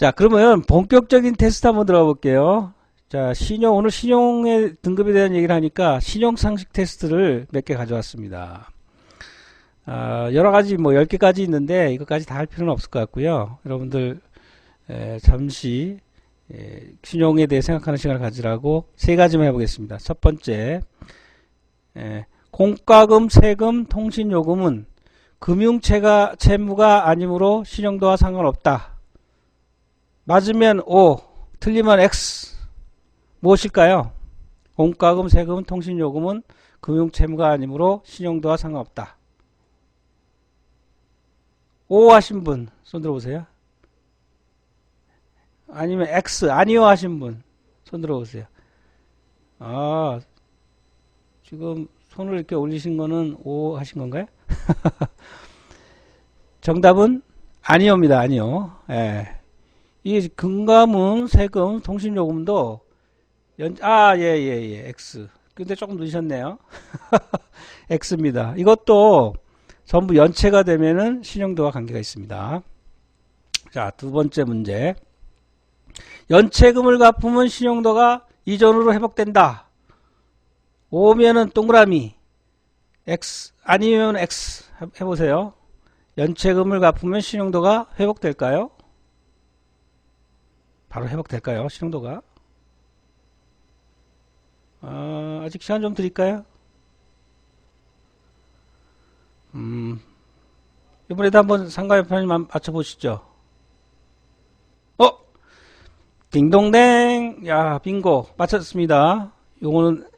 자, 그러면 본격적인 테스트 한번 들어가 볼게요. 자, 신용, 오늘 신용의 등급에 대한 얘기를 하니까 신용 상식 테스트를 몇 개 가져왔습니다. 아, 여러 가지 뭐 10개까지 있는데 이것까지 다 할 필요는 없을 것 같고요. 여러분들 에, 잠시 에, 신용에 대해 생각하는 시간을 가지라고 세 가지만 해보겠습니다. 첫 번째, 에, 공과금, 세금, 통신요금은 금융채가 채무가 아니므로 신용도와 상관없다. 맞으면 O, 틀리면 X. 무엇일까요? 공과금, 세금, 통신요금은 금융채무가 아니므로 신용도와 상관없다. O 하신 분, 손 들어보세요. 아니면 X, 아니요 하신 분, 손 들어보세요. 아, 지금 손을 이렇게 올리신 거는 O 하신 건가요? 정답은 아니오입니다. 아니요. 예. 이 금감은 세금, 통신요금도 연, 아, 예, 예, 예, X. 근데 조금 늦으셨네요. X입니다. 이것도 전부 연체가 되면은 신용도와 관계가 있습니다. 자, 두 번째 문제. 연체금을 갚으면 신용도가 이전으로 회복된다. 오면은 동그라미. X, 아니면 X. 해보세요. 연체금을 갚으면 신용도가 회복될까요? 바로 회복될까요? 신용도가? 어, 아직 시간 좀 드릴까요? 음, 이번에도 한번 상가협판님 맞춰보시죠. 어? 딩동댕! 야, 빙고. 맞췄습니다. 요거는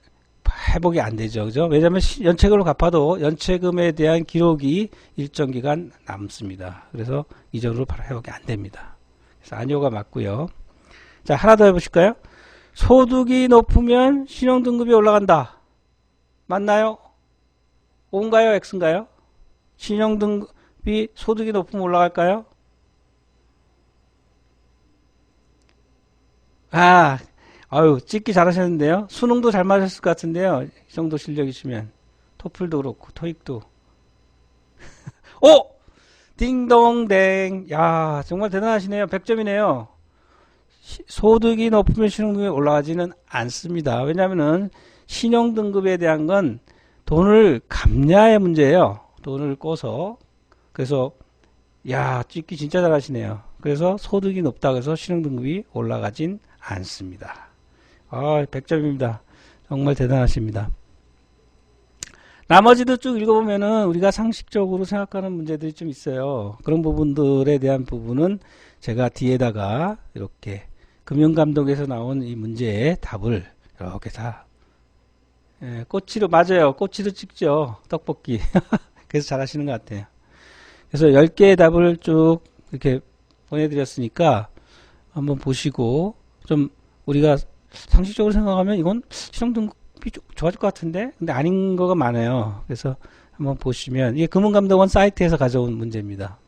회복이 안 되죠. 그죠? 왜냐면 연체금을 갚아도 연체금에 대한 기록이 일정 기간 남습니다. 그래서 이전으로 바로 회복이 안 됩니다. 그래서 아니오가 맞고요. 자, 하나 더 해보실까요? 소득이 높으면 신용등급이 올라간다. 맞나요? O인가요? X인가요? 신용등급이 소득이 높으면 올라갈까요? 아, 아유, 찍기 잘하셨는데요. 수능도 잘 맞았을 것 같은데요. 이 정도 실력이시면. 토플도 그렇고, 토익도. 오! 딩동댕. 야, 정말 대단하시네요. 100점이네요. 소득이 높으면 신용등급이 올라가지는 않습니다. 왜냐하면 신용등급에 대한 건 돈을 갚냐의 문제예요. 돈을 꿔서. 그래서 야 찍기 진짜 잘하시네요. 그래서 소득이 높다고 해서 신용등급이 올라가진 않습니다. 아 100점입니다. 정말 대단하십니다. 나머지도 쭉 읽어보면은 우리가 상식적으로 생각하는 문제들이 좀 있어요. 그런 부분들에 대한 부분은 제가 뒤에다가 이렇게 금융감독에서 나온 이 문제의 답을 이렇게 다 예, 꼬치로 맞아요. 꼬치로 찍죠. 떡볶이. 그래서 잘 하시는 것 같아요. 그래서 10개의 답을 쭉 이렇게 보내드렸으니까 한번 보시고 좀 우리가 상식적으로 생각하면 이건 실용등급이 좋아질 것 같은데 근데 아닌 거가 많아요. 그래서 한번 보시면 이게 금융감독원 사이트에서 가져온 문제입니다.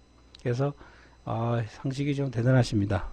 그래서 아, 상식이 좀 대단하십니다.